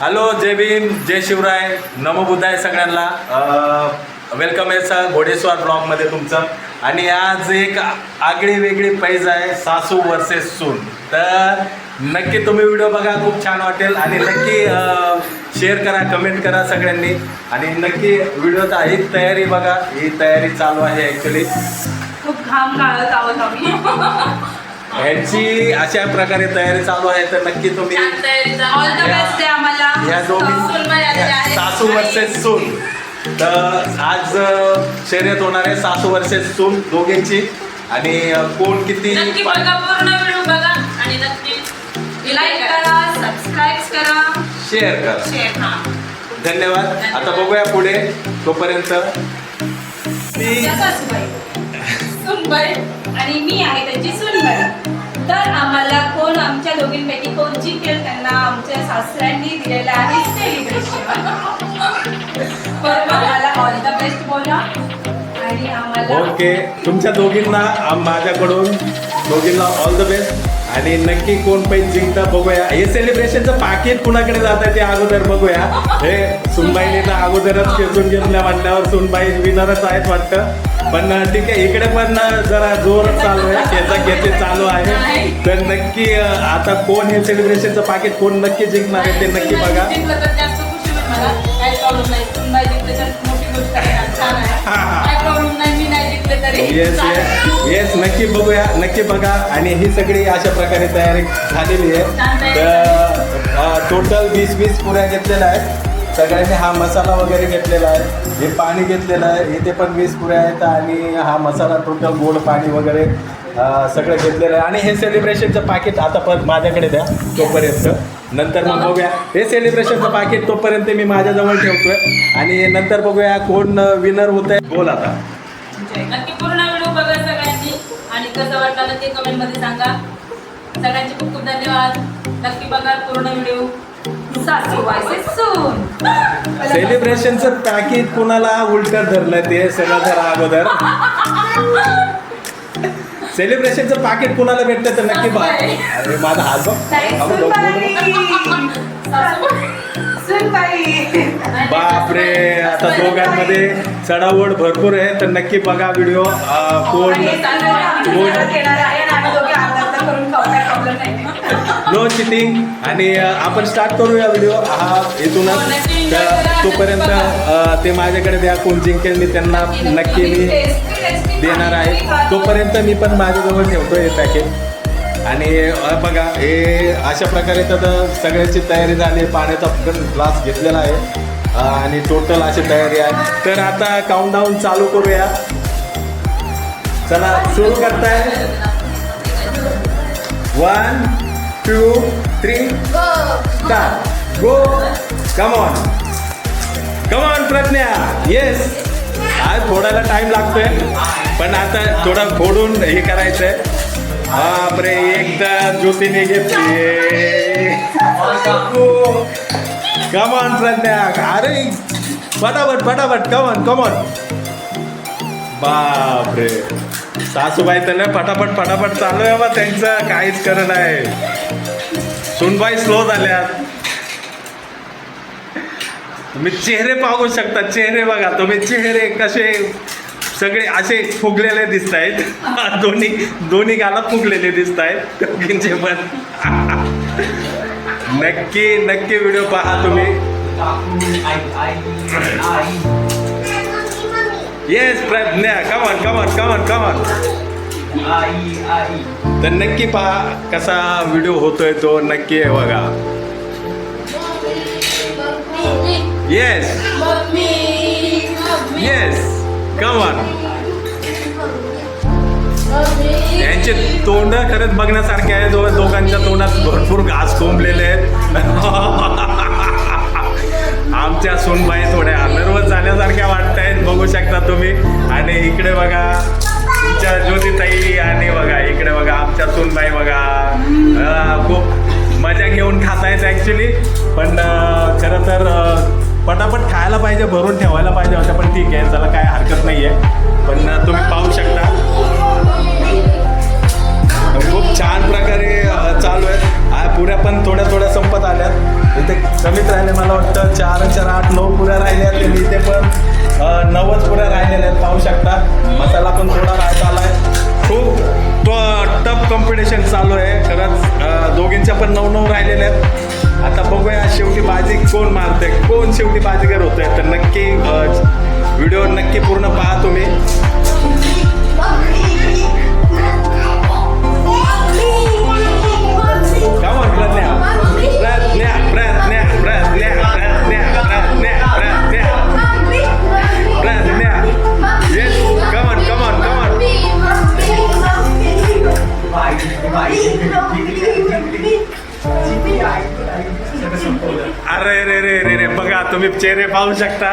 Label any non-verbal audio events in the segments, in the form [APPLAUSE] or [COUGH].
Hello जय भीम जय शिवराय. नमो बुद्धाय सगळ्यांना. वेलकम आहे घोडेश्वर ब्लॉगमध्ये तुमचं. आणि आज एक आगळी वेगळी पैज आहे सासू वर्सेस सून. तर नक्की तुम्ही व्हिडिओ बघा खूप छान वाटेल. आणि नक्की शेअर करा कमेंट करा सगळ्यांनी. आणि नक्की व्हिडिओचा ही तयारी बघा ही तयारी चालू आहे ॲक्च्युली खूप घाम काढत आहोत आम्ही. ह्यांची अशा प्रकारे तयारी चालू आहे तर नक्की तुम्ही ऑल द या- बेस्ट आहे आम्हाला. या दोघी सुनबाई आलेल्या आहेत. सासू वर्सेस सून. तर आज शर्यत होणार आहे सासू वर्सेस सून दोघींची. आणि कोण किती नक्की बघा पूर्ण व्हिडिओ बघा. आणि नक्की लाईक करा सबस्क्राईब करा. शेअर करा. शेअर हा. धन्यवाद. आता बघूया पुढे तोपर्यंत. मी सुनबाई. आणि मी आहे त्यांची सुनबाई तर आम्हाला कोण आमच्या दोघींपैकी कोण जिंकेल त्यांना आमच्या सासऱ्यांनी दिलेलं आहे सेलिब्रेशन तर आम्हाला ऑल द बेस्ट बोला. आणि आम्हाला ओके तुमच्या दोघींना आम- माझ्याकडून दोघींना ऑल द बेस्ट आणि नक्की कोण पैसे जिंकता बघूया. हे सेलिब्रेशनचं पाकिट कुणाकडे जात आहे ते अगोदर बघूया. हे सुनबाईने तर अगोदरच खेचून घेतल्या म्हटल्यावर सुनबाई विनरच आहेत वाटतं. पण ठीक आहे इकडे पण जरा जोर चालू आहे. खेचा खेचे चालू आहे. तर नक्की आता कोण हे सेलिब्रेशनचं पाकिट कोण नक्की जिंकणार आहे ते नक्की बघा. येस येस येस नक्की बघूया. नक्की बघा. आणि ही सगळी अशा प्रकारे तयारी झालेली आहे. तर टोटल वीस वीस पुऱ्या घेतलेल्या आहेत. सगळ्यांनी हा मसाला वगैरे घेतलेला आहे. हे पाणी घेतलेलं आहे. इथे पण वीस पुऱ्या आहेत आणि हा मसाला टोटल गोड पाणी वगैरे सगळं घेतलेलं आहे. आणि हे सेलिब्रेशनचं पाकिट आता पण माझ्याकडे द्या तोपर्यंत. नंतर मग बघूया. हे सेलिब्रेशनचं पाकिट तोपर्यंत मी माझ्याजवळ ठेवतोय. आणि नंतर बघूया कोण विनर होत आहे बोल आता. नक्की पूर्ण व्हिडिओ बघा सगळ्यांनी. आणि कसं वाटलं ते कमेंटमध्ये सांगा. सगळ्यांचे खूप खूप धन्यवाद. नक्की बघा पूर्ण व्हिडिओ. सेलिब्रेशनचं पॅकेज कुणाला उलट धरलं ते सगळं जरा अगोदर? सेलिब्रेशनचं पाकिट कुणाला भेटतं तर नक्की बघा. अरे माझा हात बापरे आता दोघांमध्ये चढावड भरपूर आहे तर नक्की बघा व्हिडिओ. कोण कोण नो चिटिंग आणि आपण स्टार्ट करूया व्हिडिओ हा इथूनच तोपर्यंत ते माझ्याकडे द्या. कोण जिंकेल मी त्यांना नक्की मी देणार आहे. तोपर्यंत मी पण माझ्याजवळ ठेवतो हे पॅकेट आणि बघा हे अशा प्रकारे तर सगळ्याची तयारी झाली. पाण्याचा पाण्याचा ग्लास घेतलेला आहे. आणि टोटल अशी तयारी आहे. तर आता काउंट डाऊन चालू करूया. चला सुरू करताय. One two three start go come on come on Pragya yes आज फोडायला टाइम लागतोय. पण आता थोडं फोडून हे करायचंय. बापरे एकदा ज्योतीने घेतली. कम ऑन प्रज्ञा अरे फटाफट फटाफट. कमॉन कमॉन बापरे. सासूबाई तर पटापट पटापट चालू आहे बा त्यांचं. काहीच करत नाही. सुनबाई स्लो झाल्यात. तुम्ही चेहरे पाहू शकता. चेहरे बघा. तुम्ही चेहरे कसे सगळे असे फुगलेले दिसत आहेत [LAUGHS] दोन्ही दोन्ही गाला फुगलेले दिसत आहेत दोघींचे पण. [LAUGHS] नक्की नक्की व्हिडिओ पहा तुम्ही. येस प्रज्ञा कमन कमन कमन कमन तर नक्की पहा कसा व्हिडिओ होतोय तो. नक्की आहे बघा. येस येस कमन यांचे तोंड खरंच बघण्यासारखे आहे दो दोघांच्या तोंडात भरपूर घास कोंबलेले आहेत. [LAUGHS] आमच्या सोनबाई थोड्या नर्वस झाल्यासारख्या वाटत आहेत बघू शकता तुम्ही. आणि इकडे बघा तुमच्या ज्योतिताई आणि बघा इकडे बघा आमच्या सुनबाई बघा. खूप मजा घेऊन खातायत ॲक्च्युली पण खरं तर पटापट खायला पाहिजे भरून ठेवायला पाहिजे होत्या पण ठीक आहे त्याला काय हरकत नाही आहे पण तुम्ही पाहू शकता. खूप छान प्रकारे चालू आहे पुऱ्या पण थोड्या थोड्या संपत आल्यात. इथे कमीच राहिले मला वाटतं चार चार आठ नऊ पुऱ्या राहिल्या आहेत. इथे पण नव्वद पुऱ्या राहिलेल्या आहेत पाहू शकता. मसाला पण थोडा राहत आहे खूप टफ कॉम्पिटिशन चालू आहे. खरंच दोघींच्या पण नऊ नऊ राहिलेल्या आहेत. आता बघूया शेवटी बाजी कोण मारते कोण शेवटी बाजीगर होत आहे तर नक्की व्हिडिओ नक्की पूर्ण पहा तुम्ही. चेहरे पाहू शकता.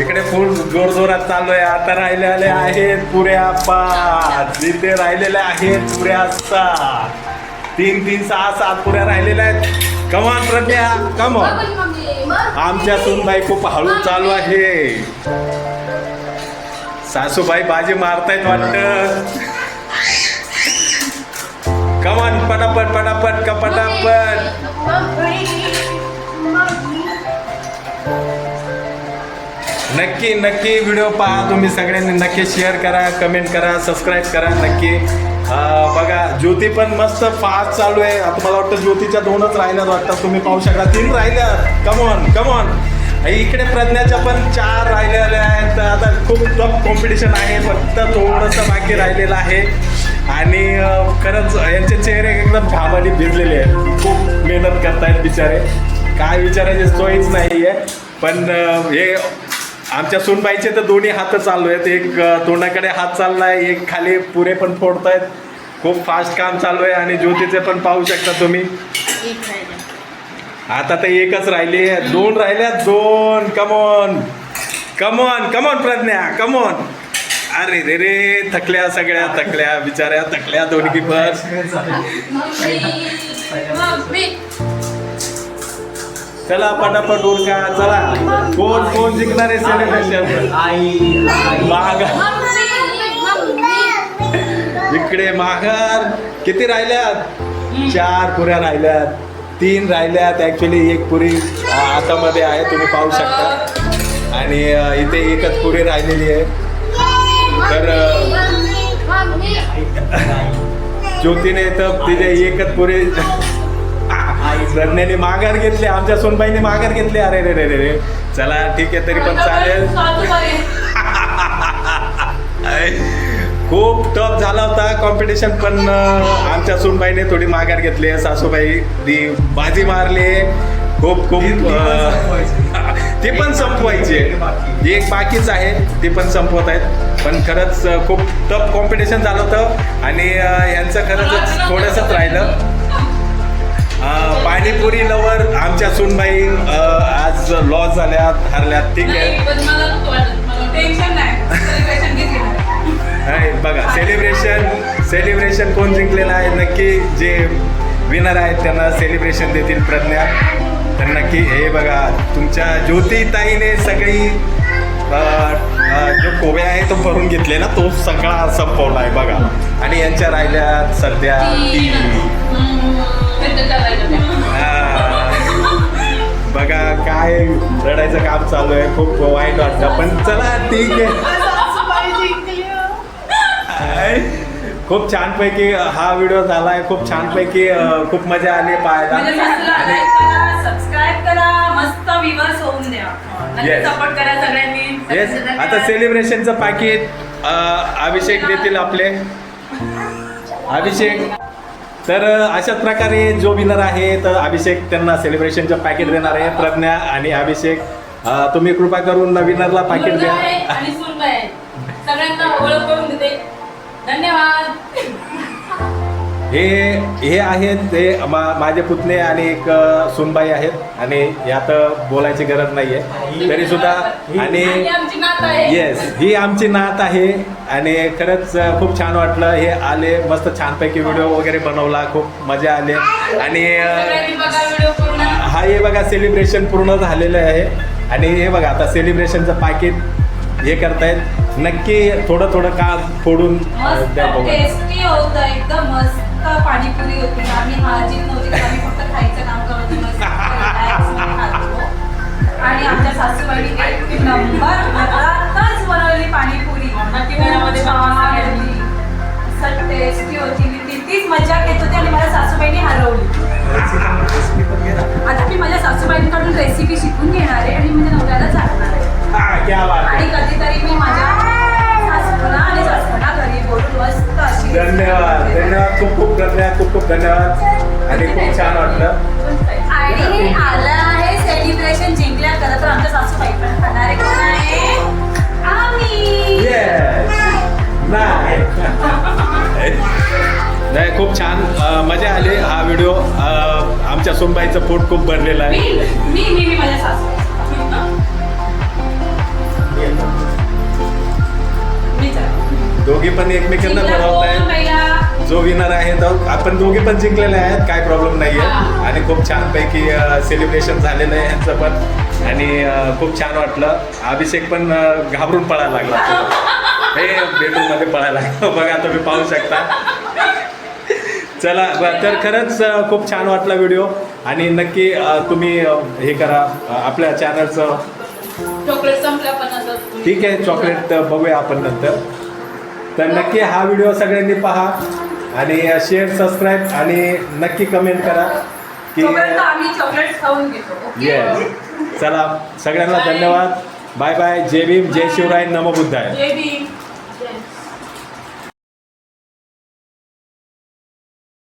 इकडे फुल जोरजोरात चालू आहे आता राहिलेले आहेत पुऱ्या पाच इथे राहिलेले आहेत पुऱ्या सात तीन तीन सहा सात पुऱ्या राहिलेल्या आहेत. कमान प्रज्ञा. कमॉन आमच्या सुनबाई खूप हळू चालू आहे. सासूबाई बाजी मारतायत वाटत. पटापट पटापट का पटापट नक्की नक्की व्हिडिओ पहा तुम्ही सगळ्यांनी नक्की शेअर करा कमेंट करा सबस्क्राईब करा नक्की. बघा ज्योती पण मस्त फास्ट चालू आहे. आता मला वाटतं ज्योतीच्या दोनच राहिल्यात वाटतात तुम्ही पाहू शकता. तीन राहिल्यात. कमॉन कमॉन इकडे प्रज्ञाच्या पण चार राहिलेल्या आहेत. तर आता खूप टफ कॉम्पिटिशन आहे. फक्त थोडंसं बाकी राहिलेलं आहे. आणि खरंच यांचे चेहरे एकदम घामाने भिजलेले आहेत. खूप मेहनत करतायत बिचारे. काय विचारायची सोयीच नाही आहे पण हे आमच्या सुनबाईचे तर दोन्ही हात चालू आहेत. एक तोंडाकडे हात चाललाय एक खाली पुरे पण फोडतायत. खूप फास्ट काम चालू आहे. आणि ज्योतीचे पण पाहू शकता तुम्ही. आता तर एकच राहिली. दोन राहिल्या दोन. Come on come on come on Pragya. Come on अरे रे रे थकल्या सगळ्या थकल्या बिचाऱ्या थकल्या दोन्ही पण चला पटापट उरका चला. कोण कोण जिंकणार आहे सेलिब्रेशन माग इकडे माघार. किती राहिल्यात? चार पुऱ्या राहिल्यात. तीन राहिल्यात. ऍक्च्युली एक पुरी हातामध्ये आहे. तुम्ही पाहू शकता. आणि इथे एकच पुरी राहिलेली आहे. तर ज्योतीने तर तिथे एकच पुरी प्रज्ञाने माघार घेतली. आमच्या सोनबाईने माघार घेतली. अरे रे रे रे रे. चला ठीक आहे तरी पण चालेल. [LAUGHS] खूप टफ झाला होता कॉम्पिटिशन पण आमच्या सुनबाईने थोडी माघार घेतली. आहे सासूबाई ती बाजी मारली. खूप खूप ती पण संपवायची. [LAUGHS] आहे एक बाकीच आहे. ती पण संपवत आहेत. पण खरंच खूप टफ कॉम्पिटिशन झालं होतं. आणि यांचं खरंच थोडंसंच राहिलं. पाणीपुरी लवर आमच्या सुनबाई आज लॉस झाल्यात हरल्यात. ठीक आहे. आहे बघा सेलिब्रेशन सेलिब्रेशन कोण जिंकलेलं आहे? नक्की जे विनर आहेत त्यांना सेलिब्रेशन देतील प्रज्ञा. तर नक्की हे बघा तुमच्या ज्योतिताईने सगळी जो कोव्या आहे तो भरून घेतलेला तो सगळा संपवला आहे बघा. आणि यांच्या राहिल्या सध्या हा. बघा काय रडायचं काम चालू आहे. खूप वाईट वाटतं पण चला ठीक आहे. खूप छानपैकी हा व्हिडिओ झालाय. खूप छानपैकी खूप मजा आली पाहायला. सबस्क्राईब करा मस्त होऊन द्या. सपोर्ट करा सगळ्यांनी. येस आता सेलिब्रेशनचं पाकिट अभिषेक देतील आपले. अभिषेक. तर अशाच प्रकारे जो विनर आहे तर अभिषेक त्यांना सेलिब्रेशनचं पॅकेट देणार आहे. प्रज्ञा आणि अभिषेक. तुम्ही कृपा करून विनरला पाकिट आहे द्या आहे. सगळ्यांना ओळख करून देते. धन्यवाद. हे हे आहेत ते मा माझे पुतणे आणि एक अ, सुनबाई आहेत. आणि यात बोलायची गरज नाही आहे तरी सुद्धा आणि आणि आमची नात आहे. येस ही आमची नात आहे. आणि खरंच अ, खूप छान वाटलं. हे आले मस्त छानपैकी व्हिडिओ वगैरे बनवला. खूप मजा आली. आणि अ, सगळ्यांनी बघा व्हिडिओ पूर्ण. हा हे बघा सेलिब्रेशन पूर्ण झालेलं आहे. आणि हे बघा आता सेलिब्रेशनचं पाकिट हे करतायत. नक्की थोडं थोडं का फोडून द्या टेस्टी होतं एकदम. मस्त पाणीपुरी होती. आम्ही हाजीत नव्हती तर आम्ही फक्त खायचं काम करत होतो. आणि आमच्या सासूबाईने एक नंबर घरातच बनवलेली पाणीपुरी. टेस्टी होती. मी मजा घेत होती आणि मला सासूबाईने हरवली. रेसिपी पण घे ना. आता मी माझ्या सासूबाईंकडून रेसिपी शिकून घेणार आहे आणि माझ्या नवऱ्याला सांगणार आहे. धन्यवाद धन्यवाद खूप खूप धन्यवाद खूप खूप धन्यवाद. आणि खूप छान वाटलं. आणि हे आलं आहे सेलिब्रेशन जिंकल्या खरं तर आमच्या सासूबाई पण खाणार आहे कोण आहे? आम्ही. Yes. नाही [LAUGHS] नाही खूप छान मजा आली हा व्हिडिओ आमच्या सोनबाईचं पोट खूप भरलेलं आहे. मी मी मी माझ्या सासू. दोघी पण एकमेकांना कोण आहेत जो विनर आहे तो. आपण दोघी पण जिंकलेले आहेत काय प्रॉब्लेम नाही आहे. आणि खूप छानपैकी सेलिब्रेशन झालेलं आहे यांचं पण. आणि खूप छान वाटलं. अभिषेक पण घाबरून पळायला लागला हे बेडरूममध्ये पळायला लागला. बघा तुम्ही पाहू शकता. चला तर खरंच खूप छान वाटला व्हिडिओ आणि नक्की तुम्ही हे करा आपल्या चॅनलचं चॉकलेट संपल्या पण असं ठीक आहे चॉकलेट बघूया आपण नंतर. तर नक्की हा व्हिडिओ सगळ्यांनी पहा आणि शेअर सबस्क्राईब आणि नक्की कमेंट करा की? येस चला सगळ्यांना धन्यवाद. बाय बाय जय भीम जय शिवराय. नमो बुद्धाय. जय भीम.